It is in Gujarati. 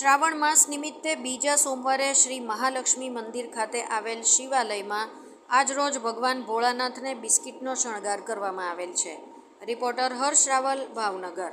શ્રાવણ માસ નિમિત્તે બીજા સોમવારે શ્રી મહાલક્ષ્મી મંદિર ખાતે આવેલ શિવાલયમાં આજરોજ ભગવાન ભોળાનાથને બિસ્કિટનો શણગાર કરવામાં આવેલ છે. રિપોર્ટર હર્ષ રાવલ, ભાવનગર.